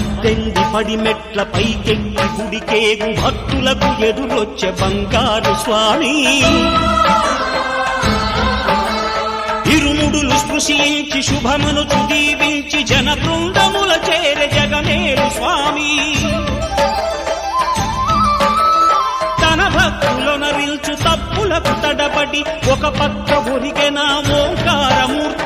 పడి మెట్ల పైకెక్కి గుడికేగు భక్తులకు ఎదురొచ్చే బంగారు స్వామి. ఇరుముడులు స్పృశించి శుభమును చుదీవించి జన బృందముల చేర జగమేలు స్వామి. తన భక్తులనరిల్చు తప్పులకు తడబడి ఒక పక్క ఒరిగెన ఓంకారమూర్తి